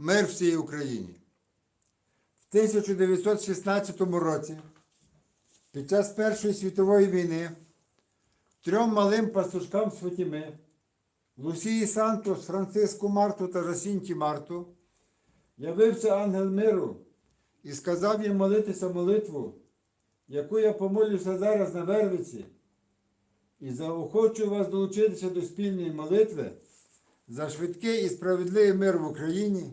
мир всій Україні. В 1916 році, під час Першої світової війни, трьом малим пастушкам з Фатіми, Лусії Сантос, Франциску Марту та Жасінті Марту, явився ангел миру і сказав їм молитися молитву, яку я помолюся зараз на Вервиці, і заохочую вас долучитися до спільної молитви за швидкий і справедливий мир в Україні,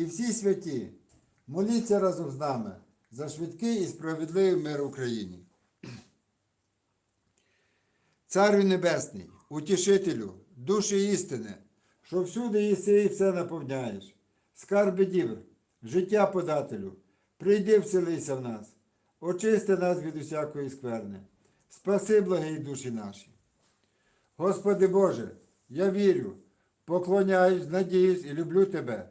і всі святі, моліться разом з нами за швидкий і справедливий мир Україні. Царю Небесний, утішителю, душі істини, що всюди єси і все наповняєш, скарби дівр, життя подателю, прийди вселися в нас, очисти нас від усякої скверни, спаси благі душі наші. Господи Боже, я вірю, поклоняюсь, надіюсь і люблю Тебе.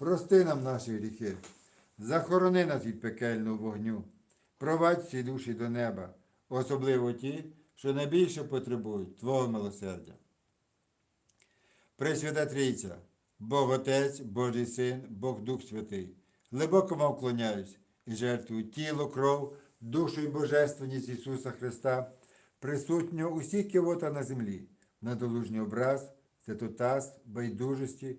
прости нам наші гріхи, захорони нас від пекельного вогню, провадь всі душі до неба, особливо ті, що найбільше потребують Твого милосердя. Пресвята Трійця, Бог Отець, Божий Син, Бог Дух Святий, глибоко вам вклоняюсь і жертвую тіло, кров, душу і божественність Ісуса Христа, присутнього усіх кивота на землі, надолужній образ, святотаз, байдужості,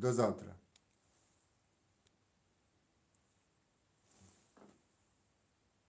До завтра!